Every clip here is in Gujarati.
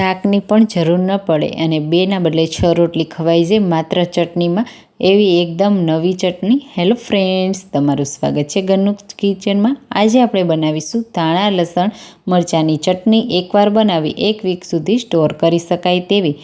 શાકની પણ જરૂર ન પડે અને બેના બદલે છ રોટલી ખવાઈ જાય માત્ર ચટણીમાં એવી એકદમ નવી ચટણી. હેલો ફ્રેન્ડ્સ તમારું સ્વાગત છે ઘરનું કિચનમાં. આજે આપણે બનાવીશું ધાણા, લસણ, મરચાંની ચટણી. એકવાર બનાવી, એક વીક સુધી સ્ટોર કરી શકાય તેવી.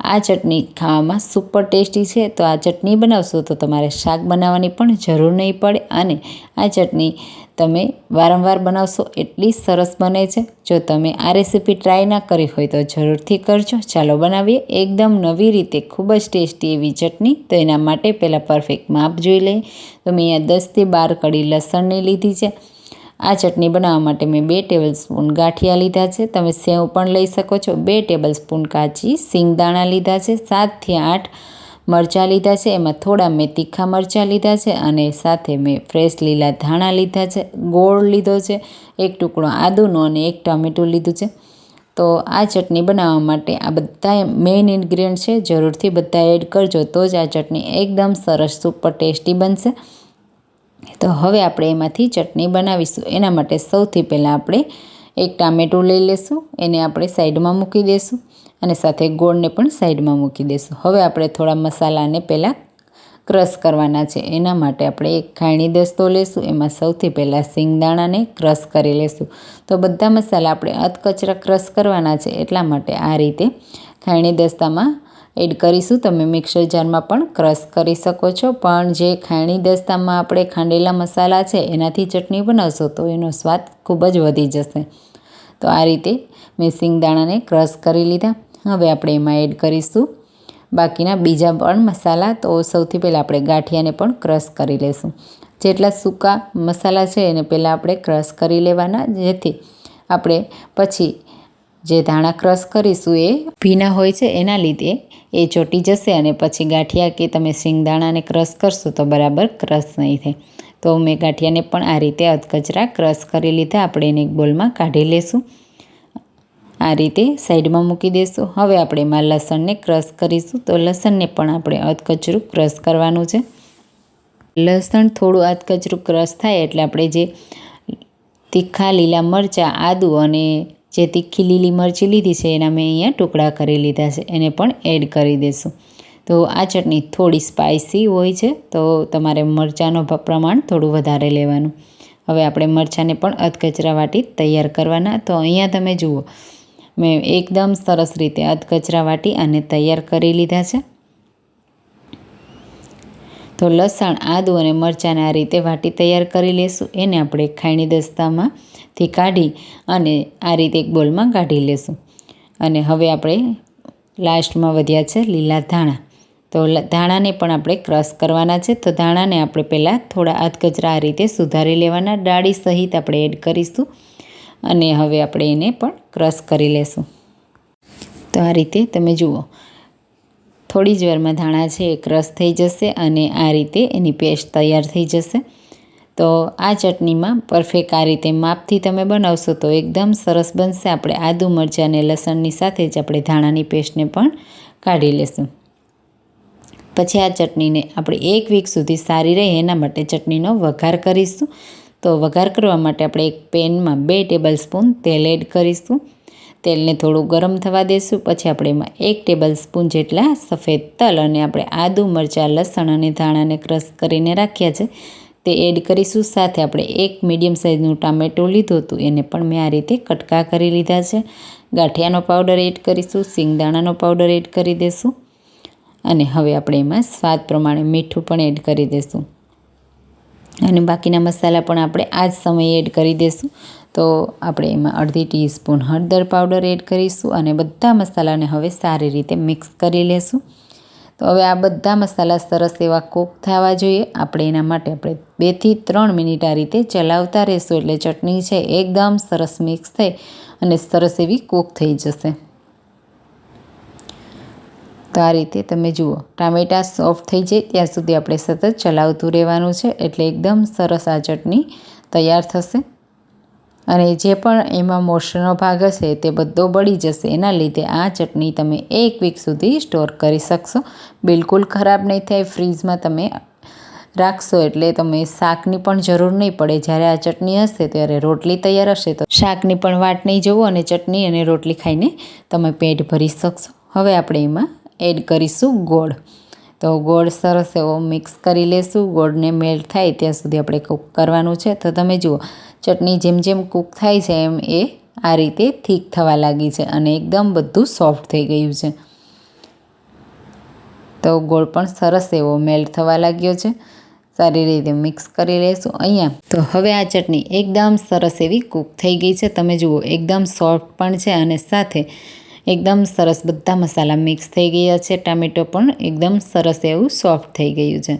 આ ચટણી ખાવામાં સુપર ટેસ્ટી છે. તો આ ચટણી બનાવશો તો તમારે શાક બનાવવાની પણ જરૂર નહીં પડે અને આ ચટણી તમે વારંવાર બનાવશો એટલી સરસ બને છે. જો તમે આ રેસીપી ટ્રાય ના કરી હોય તો જરૂરથી કરજો. ચાલો બનાવીએ એકદમ નવી રીતે ખૂબ જ ટેસ્ટી એવી ચટણી. તો એના માટે પહેલાં પરફેક્ટ માપ જોઈ લઈએ. તો મેં અહીંયા દસથી બાર કડી લસણની લીધી છે. આ ચટણી બનાવવા માટે મેં બે ટેબલ સ્પૂન ગાંઠિયા લીધા છે. તમે સેવ પણ લઈ શકો છો. બે ટેબલ સ્પૂન કાચી સિંગદાણા લીધા છે. સાતથી આઠ મરચાં લીધા છે. એમાં થોડા મેં તીખા મરચાં લીધા છે અને સાથે મેં ફ્રેશ લીલા ધાણા લીધા છે. ગોળ લીધો છે. એક ટુકડો આદુનો અને એક ટામેટું લીધું છે. તો આ ચટણી બનાવવા માટે આ બધા મેઇન ઇન્ગ્રીડિયન્ટ છે. જરૂરથી બધા એડ કરજો તો જ આ ચટણી એકદમ સરસ સુપર ટેસ્ટી બનશે. તો હવે આપણે એમાંથી ચટણી બનાવીશું. એના માટે સૌથી પહેલાં આપણે એક ટામેટું લઈ લેશું, એને આપણે સાઈડમાં મૂકી દઈશું અને સાથે ગોળને પણ સાઈડમાં મૂકી દઈશું હવે આપણે થોડા મસાલાને પહેલાં ક્રશ કરવાના છે. એના માટે આપણે એક ખાયણી દસ્તો લેશું, એમાં સૌથી પહેલાં સિંગદાણાને ક્રશ કરી લેશું. તો બધા મસાલા આપણે અધકચરા ક્રશ કરવાના છે, એટલા માટે આ રીતે ખાયણી દસ્તામાં એડ કરીશું. તમે મિક્સર જારમાં પણ ક્રશ કરી શકો છો. પણ જે ખાયણી દસ્તામાં આપણે ખાંડેલા મસાલા છે, એનાથી ચટણી બનાવશો તો એનો સ્વાદ ખૂબ જ વધી જશે. તો આ રીતે મેં સિંગદાણાને ક્રશ કરી લીધા. હવે આપણે એમાં એડ કરીશું બાકીના બીજા પણ મસાલા. તો સૌથી પહેલાં આપણે ગાંઠિયાને પણ ક્રશ કરી લઈશું જેટલા સૂકા મસાલા છે એને પહેલાં આપણે ક્રશ કરી લેવાના. જેથી આપણે પછી જે ધાણા ક્રશ કરીશું એ ભીના હોય છે એના લીધે એ ચોટી જશે અને પછી ગાંઠિયા કે તમે શિંગદાણાને ક્રશ કરશો તો બરાબર ક્રશ નહીં થાય. તો મેં ગાંઠિયાને પણ આ રીતે અધકચરા ક્રશ કરી લીધા. આપણે એને એક બોલમાં કાઢી લેશું. આ રીતે સાઈડમાં મૂકી દઈશું હવે આપણે એમાં લસણને ક્રશ કરીશું. તો લસણને પણ આપણે અધકચરું ક્રશ કરવાનું છે. લસણ થોડું અધકચરું ક્રશ થાય એટલે આપણે જે તીખા લીલા મરચાં, આદું અને જે તીખી લીલી મરચી લીધી છે એના મેં અહીંયા ટુકડા કરી લીધા છે. એને પણ એડ કરી દઈશું તો આ ચટણી થોડી સ્પાઇસી હોય છે, તો તમારે મરચાંનો પ્રમાણ થોડું વધારે લેવાનું. હવે આપણે મરચાંને પણ અધકચરા વાટી તૈયાર કરવાના. તો અહીંયા તમે જુઓ, મેં એકદમ સરસ રીતે અધકચરા વાટી અને તૈયાર કરી લીધા છે. તો લસણ, આદું અને મરચાંને આ રીતે વાટી તૈયાર કરી લેશું. એને આપણે ખાયણી દસ્તામાંથી કાઢી અને આ રીતે એક બોલમાં કાઢી લેશું. અને હવે આપણે લાસ્ટમાં વધ્યા છે લીલા ધાણા. તો ધાણાને પણ આપણે ક્રશ કરવાના છે. તો ધાણાને આપણે પહેલાં થોડા આધકચરા આ રીતે સુધારી લેવાના. ડાળી સહિત આપણે એડ કરીશું અને હવે આપણે એને પણ ક્રશ કરી લેશું. તો આ રીતે તમે જુઓ થોડી જ વારમાં ધાણા છે એ ક્રશ થઈ જશે અને આ રીતે એની પેસ્ટ તૈયાર થઈ જશે. તો આ ચટણીમાં પરફેક્ટ આ રીતે માપથી તમે બનાવશો તો એકદમ સરસ બનશે. આપણે આદુ, મરચાં અને લસણની સાથે જ આપણે ધાણાની પેસ્ટને પણ કાઢી લેશું. પછી આ ચટણીને આપણે એક વીક સુધી સારી રહે એના માટે ચટણીનો વઘાર કરીશું. તો વઘાર કરવા માટે આપણે એક પેનમાં બે ટેબલ સ્પૂન તેલ એડ કરીશું. તેલને થોડું ગરમ થવા દઈશું પછી આપણે એમાં એક ટેબલ સ્પૂન જેટલા સફેદ તલ અને આપણે આદુ મરચાં, લસણ અને ધાણાને ક્રશ કરીને રાખ્યા છે. તે એડ કરીશું. સાથે આપણે એક મીડિયમ સાઇઝનું ટામેટું લીધું હતું. એને પણ મેં આ રીતે કટકા કરી લીધા છે. ગાંઠિયાનો પાવડર એડ કરીશું. સિંગદાણાનો પાવડર એડ કરી દઈશું અને હવે આપણે એમાં સ્વાદ પ્રમાણે મીઠું પણ એડ કરી દઈશું અને બાકીના મસાલા પણ આપણે આ જ સમયે એડ કરી દઈશું તો આપણે એમાં અડધી ટીસ્પૂન હળદર પાવડર એડ કરીશું અને બધા મસાલાને હવે સારી રીતે મિક્સ કરી લેશું. તો હવે આ બધા મસાલા સરસ એવા કૂક થવા જોઈએ. આપણે એના માટે આપણે બેથી ત્રણ મિનિટ આ રીતે ચલાવતા રહેશું એટલે ચટણી છે એકદમ સરસ મિક્સ થઈ અને સરસ એવી કૂક થઈ જશે. તો આ રીતે તમે જુઓ, ટામેટાં સોફ્ટ થઈ જાય ત્યાં સુધી આપણે સતત ચલાવતું રહેવાનું છે એટલે એકદમ સરસ આ ચટણી તૈયાર થશે. અને જે પણ એમાં મોશનો ભાગ હશે તે બધો બળી જશે. એના લીધે આ ચટણી તમે એક વીક સુધી સ્ટોર કરી શકશો. બિલકુલ ખરાબ નહીં થાય. ફ્રીજમાં તમે રાખશો એટલે તમે શાકની પણ જરૂર નહીં પડે. જ્યારે આ ચટણી હશે ત્યારે રોટલી તૈયાર હશે તો શાકની પણ વાટ નહીં જવું અને ચટણી અને રોટલી ખાઈને તમે પેટ ભરી શકશો. હવે આપણે એમાં એડ કરીશું ગોળ. તો ગોળ સરસ એવો મિક્સ કરી લેશું. ગોળને મેલ્ટ થાય ત્યાં સુધી આપણે કૂક કરવાનું છે. તો તમે જુઓ, ચટણી જેમ જેમ કૂક થાય છે, એમ એ આ રીતે થીક થવા લાગી છે અને એકદમ બધું સોફ્ટ થઈ ગયું છે. તો ગોળ પણ સરસ એવો મેલ્ટ થવા લાગ્યો છે. સારી રીતે મિક્સ કરી લઈશું અહીંયા. તો હવે આ ચટણી એકદમ સરસ એવી કૂક થઈ ગઈ છે. તમે જુઓ, એકદમ સોફ્ટ પણ છે અને સાથે એકદમ સરસ બધા મસાલા મિક્સ થઈ ગયા છે. ટામેટો પણ એકદમ સરસ એવું સોફ્ટ થઈ ગયું છે.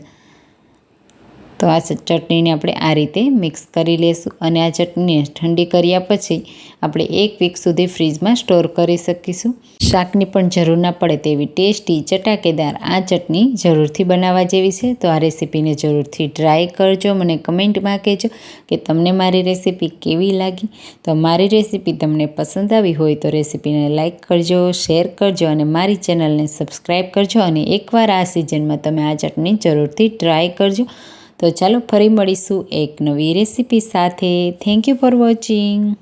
તો આ ચટણીને આપણે આ રીતે મિક્સ કરી લઈશું અને આ ચટણીને ઠંડી કર્યા પછી આપણે એક વીક સુધી ફ્રીજમાં સ્ટોર કરી શકીશું. શાકની પણ જરૂર ના પડે તેવી ટેસ્ટી ચટાકેદાર આ ચટણી જરૂરથી બનાવવા જેવી છે. તો આ રેસીપીને જરૂરથી ટ્રાય કરજો, મને કમેન્ટમાં કહેજો કે તમને મારી રેસીપી કેવી લાગી. તો મારી રેસીપી તમને પસંદ આવી હોય તો રેસીપીને લાઇક કરજો, શેર કરજો અને મારી ચેનલને સબસ્ક્રાઈબ કરજો અને એકવાર આ સિઝનમાં તમે આ ચટણી જરૂરથી ટ્રાય કરજો. તો ચાલો ફરી મળીશું એક નવી રેસીપી સાથે. Thank you for watching